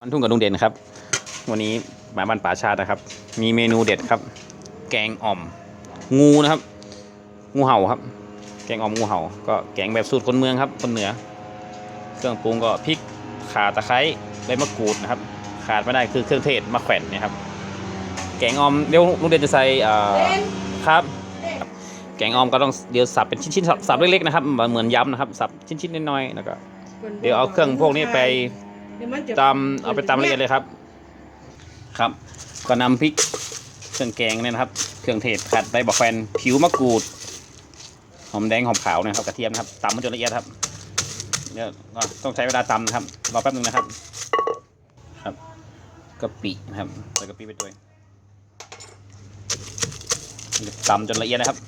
มันทุ่งกับลุงเด่นครับ วันนี้มาบ้านป่าชาตินะครับ มีเมนูเด็ดครับ แกงอ่อม งูนะครับ งูเห่าครับ แกงอ่อมงูเห่า ก็แกงแบบสูตรคนเมืองครับ คนเหนือ เครื่องปรุงก็พริกข่าตะไคร้ใบมะกรูดนะครับ ขาดไม่ได้คือเครื่องเทศมะแขวนเนี่ยครับ แกงอ่อมเดี๋ยวลุงเด่นจะใส่เอ่อครับ แกงอ่อมก็ต้องเดี๋ยวสับเป็นชิ้นๆสับสับเล็กๆนะครับเหมือนยำนะครับสับชิ้นๆน้อยๆแล้วก็เดี๋ยวเอาเครื่องพวกนี้ไป ตำเอาไปตำละเอียดเลยครับ ครับ ก็นำพริกเครื่องแกงเนี่ยนะครับ เครื่องเทศผัดใบบักแฟนผิวมะกรูด หอมแดงหอมขาวนะครับกระเทียมนะครับตำมันจนละเอียดครับเดี๋ยวก็ต้องใช้เวลาตำนะครับรอแป๊บนึงนะครับ ครับกะปินะครับใส่กะปิไปด้วยตำจนละเอียดนะครับ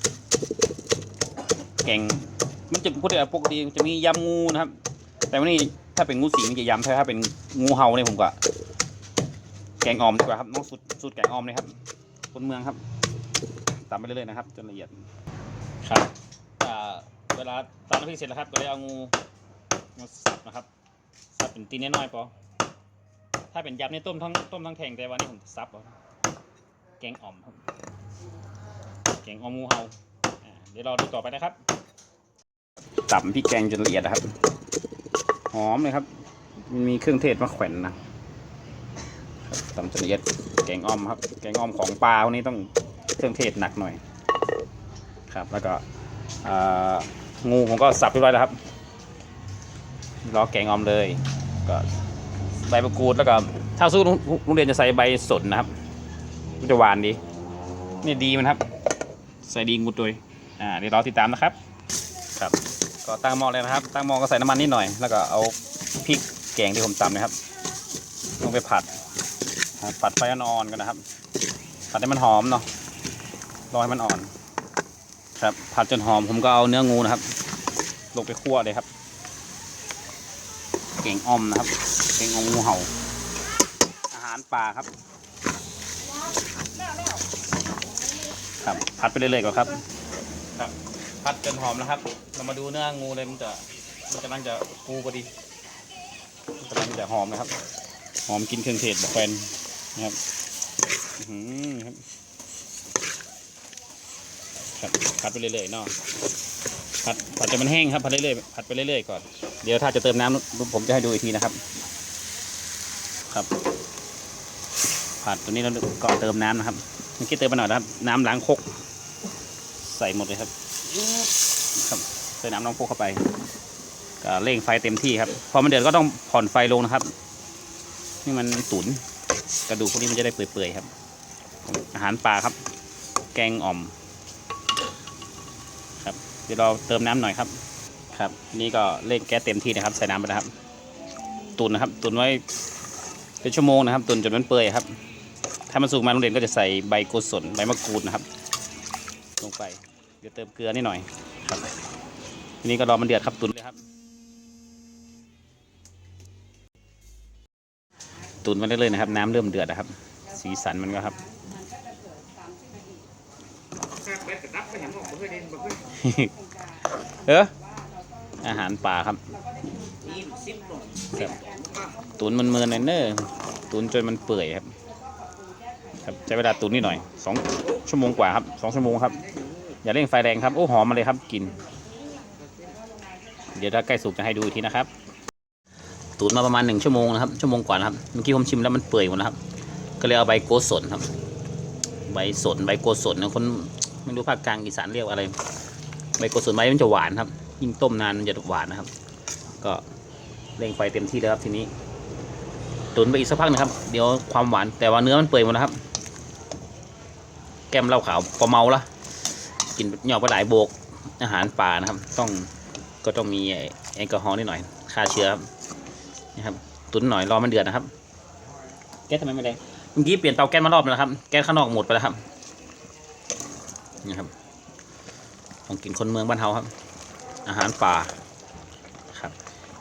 แกงมันจะพูดได้ปกติจะมียำงูนะครับ แต่วันนี้ ถ้าเป็นงูสิงจะยำถ้าเป็นงูเห่าเนี่ยผมก็แกงออมดีกว่าครับน้องสูตรสูตรแกงออมเลยครับคนเมืองครับตามไปเรื่อยๆนะครับจนละเอียดครับอ่าเวลาตามน้ำพริกเสร็จแล้วครับก็เลยเอางูงูสับนะครับสับเป็นตีนน้อยๆพอถ้าเป็นยำเนี่ยต้มทั้งต้มทั้งแข็งแต่วันนี้ผมสับเอาแกงอ่อมครับแกงอ่อมงูเห่าอ่าเดี๋ยวรอดูต่อไปนะครับตับพริกแกงจนละเอียดนะครับ หอมเลยครับมันมีเครื่องเทศมาแขวนนะครับตำจนละเอียดแกงอ้อมครับ แกงอ้อมของปลาวันนี้ต้องเครื่องเทศหนักหน่อย ครับ แล้วก็งูผมก็สับเรียบร้อยแล้วครับรอแกงอ้อมเลย ก็ใบมะกรูดแล้วก็ถ้าสู้โรงเรียนจะใส่ใบสนนะครับมันจะหวานดี นี่ดีมันครับ ใส่ดีงูตัวยอ่าเดี๋ยวรอติดตามนะครับ ก็ตั้งหม้อเลยนะครับ ตั้งหม้อก็ใส่น้ำมันนิดหน่อย แล้วก็เอาพริกแกงที่ผมตำนะครับ ลงไปผัดผัดไฟอ่อนๆกันนะครับ ผัดให้มันหอมเนาะ รอให้มันอ่อน ครับ ผัดจนหอม ผมก็เอาเนื้องูนะครับ ลงไปคั่วเลยครับ เก่งอ่อมนะครับ เก่งองูเห่า อาหารป่าครับ ครับ ผัดไปเรื่อยๆก่อนครับ ครับ ผัดจนหอมนะครับ เรามาดูเนื้องูเลยมันจะมันกำลังจะฟูพอดีมันกำลังจะหอมนะครับ หอมกินเครื่องเทศแบบแฟนนะครับอื้อหือครับครับผัดไปเรื่อยๆเนาะผัดผัดจนมันแห้งครับผัดเรื่อยๆผัดไปเรื่อยๆก่อนเดี๋ยวถ้าจะเติมน้ำผมจะให้ดูอีกทีนะครับ ครับ ผัดตัวนี้เราก็เติมน้ำนะครับเมื่อกี้เติมไปหน่อยนะครับ น้ำล้างคกใส่หมดเลยครับ ครับใส่น้ำน้องโคกเข้าไปก็เร่งไฟเต็มที่ครับ พอมันเดือดก็ต้องผ่อนไฟลงนะครับ นี่มันตุ๋นกระดูกพวกนี้มันจะได้เปื่อยๆครับ อาหารปลาครับ แกงอ่อม ครับเดี๋ยวเราเติมน้ำหน่อยครับ ครับ นี่ก็เร่งแก๊สเต็มที่นะครับ ใส่น้ำไปนะครับ ตุ๋นนะครับ ตุ๋นไว้เป็นชั่วโมงนะครับ ตุ๋นจนมันเปื่อยครับ ถ้ามันสุกมาโรงเรียนก็จะใส่ใบกุศลใบมะกรูดนะครับ ลงไป เดี๋ยวเติมเกลือนิดหน่อยครับทีนี้ก็รอมันเดือดครับตุนเลยครับ ตุนมาเรื่อยๆนะครับ น้ำเริ่มเดือดนะครับ สีสันมันก็ครับเอออาหารป่าครับครับตุนมันเมินๆหน่อยเนอะตุนจนมันเปื่อยครับ ครับใช้เวลาตุนนิดหน่อยสองชั่วโมงกว่าครับสองชั่วโมงครับ อย่าเร่งไฟแรงครับ โอ้หอมมาเลยครับกลินเดี๋ยวถ้าใกล้สุกจะให้ดูอีกทีนะครับ ตุ๋นมาประมาณหนึ่งชั่วโมงนะครับชั่วโมงกว่านะครับเมื่อกี้ผมชิมแล้วมันเปื่อยหมดนะครับ ก็เลยเอาใบโกสนครับ ใบสนใบโกสนนะคนไม่รู้ภาคกลางอีสานเรียกอะไร ใบโกสนใบมันจะหวานครับ ยิ่งต้มนานมันจะหวานนะครับ ก็เร่งไฟเต็มที่แล้วครับทีนี้ ตุ๋นไปอีกสักพักหนึงครับ เดี๋ยวความหวานแต่ว่าเนื้อมันเปื่อยหมดนะครับ แก้มเหล้าขาวพอเมาละ กินเหยอกปหลายโบกอาหารป่านะครับ ต้องก็ต้องมีแอลกอฮอล์นิดหน่อยฆ่าเชื้อครับนี่ครับ ตุ๋นหน่อยรอมันเดือดนะครับ แก๊สทำไมไม่แรงเมื่อกี้เปลี่ยนเตาแก๊สมารอบแล้วครับ แก๊สข้างนอกหมดไปแล้วครับนี่ครับของกินคนเมืองบ้านเฮาครับ อาหารป่าครับ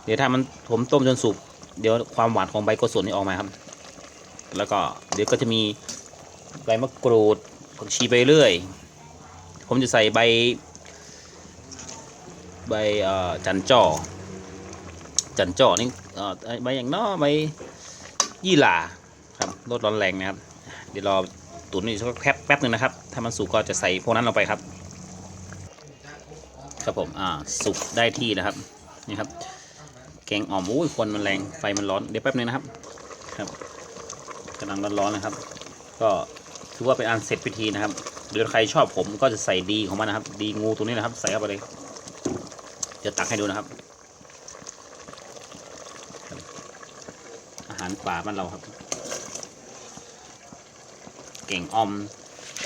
เดี๋ยวถ้ามันผมต้มจนสุกเดี๋ยวความหวานของใบโกสนนี่ออกมาครับ แล้วก็เดี๋ยวก็จะมีใบมะกรูดผักชีไปเรื่อย ผมจะใส่ใบ ใบจันจ่อ จันจ่อนี่ใบอย่างน้อใบยี่หร่าครับรสร้อนแรงนะครับ เดี๋ยวรอตุ๋นอีกสักแป๊บแป๊บหนึ่งนะครับ ถ้ามันสุกก็จะใส่พวกนั้นลงไปครับ ครับผมอ่าสุกได้ที่นะครับนี่ครับแกงอ่อมอุ้ยควันมันแรงไฟมันร้อนเดี๋ยวแป๊บนึงนะครับครับกำลังร้อนๆนะครับ ก็ถือว่าเป็นอันเสร็จพิธีนะครับ หรือใครชอบผมก็จะใส่ดีของมันนะครับ ดีงูตัวนี้นะครับ ใส่เข้าไปเลยเดี๋ยวตักให้ดูนะครับ อาหารป่าบ้านเราครับ เก่งอม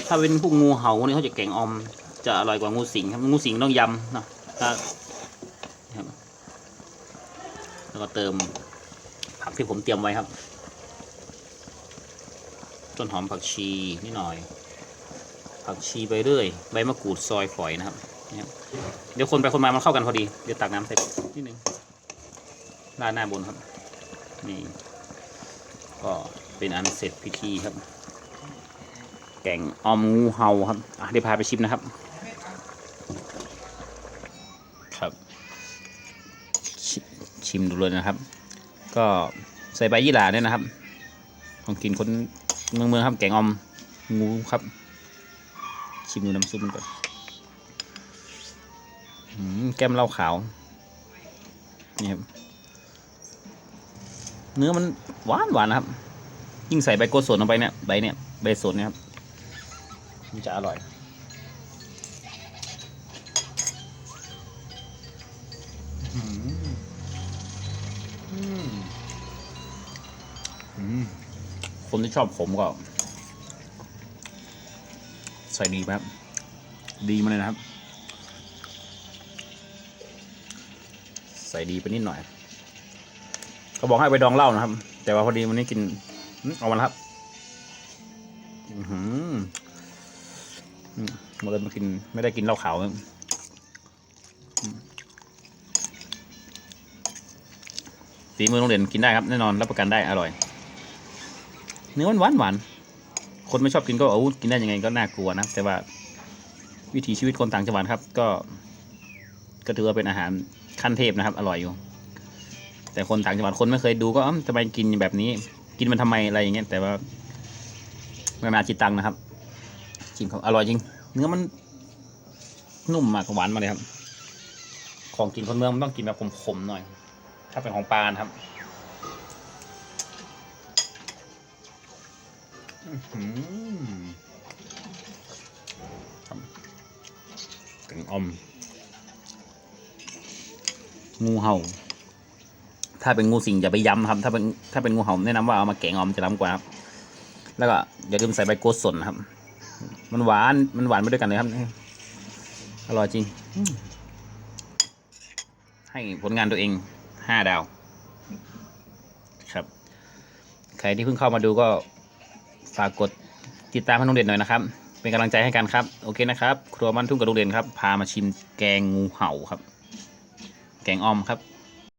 ถ้าเป็นพวกงูเห่าเนี่ยเขาจะเก่งอม จะอร่อยกว่างูสิงครับ งูสิงต้องยำนะถ้าแล้วก็เติมผักที่ผมเตรียมไว้ครับ ต้นหอมผักชีนิดหน่อย ผักชีไปเรื่อย ใบมะกรูดซอยฝอยนะครับ เดี๋ยวคนไปคนมามันเข้ากันพอดี เดี๋ยวตักน้ำใส่นิดนึงราดหน้าบนครับ นี่ ก็เป็นอันเสร็จพิธีครับ แกงออมงูเห่าครับอะเดี๋ยวพาไปชิมนะครับ ครับชชิมดูเลยนะครับ ก็ใส่ใบยี่หร่าเนี่ยนะครับ ของกินคนเมืองเมืองครับ แกงออมงูครับ ชิมดูน้ำซุปมันก่อนแก้มเหล้าขาว นี่ครับ เนื้อมันหวานหวานนะครับ ยิ่งใส่ใบโกสนลงไปเนี่ย ใบเนี่ย ใบสนเนี่ยครับ มันจะอร่อยอืมอืมคนที่ชอบผมก็ ส่ดีไหมครับ ดีมาเลยนะครับ ใส่ดีไปนิดหน่อยก็บอกให้ไปดองเหล้านะครับ แต่ว่าพอดีวันนี้กินเอามาครับอือหืออืมมาเลยมากินไม่ได้กินเหล้าขาวครับอืมฝีมือโรงเรียนกินได้ครับ แน่นอนรับประกันได้อร่อย เนื้อหวานหวานๆ คนไม่ชอบกินก็เอากินได้ยังไงก็น่ากลัวนะ แต่ว่าวิถีชีวิตคนต่างจังหวัดครับ ก็ก็ถือว่าเป็นอาหารขั้นเทพนะครับ อร่อยอยู่ แต่คนต่างจังหวัดคนไม่เคยดูก็เอ้าทำไมกินแบบนี้ กินมันทำไมอะไรอย่างเงี้ยแต่ว่านานาจิตตังนะครับชิมครับอร่อยจริง เนื้อมันนุ่มมากหวานมาเลยครับ ของกินคนเมืองมันต้องกินแบบขมๆหน่อย ถ้าเป็นของปลานครับ กงอ่อม งูเห่า ถ้าเป็นงูสิงอย่าไปย้ำครับ ถ้าเป็นถ้าเป็นงูเห่าแนะนำว่าเอามาแกงอมจะล้ำกว่าครับ แล้วก็อย่าลืมใส่ใบโกสนนะครับ มันหวานมันหวานไปด้วยกันเลยครับ อร่อยจริง ให้ผลงานตัวเองห้าดาวครับ ใครที่เพิ่งเข้ามาดูก็ ฝากกดติดตามให้น้องเด่นหน่อยนะครับ เป็นกำลังใจให้กันครับ โอเคนะครับ ครัวมันทุ่งกับลุงเด่นครับ พามาชิมแกงงูเห่าครับ แกงอ่อมครับ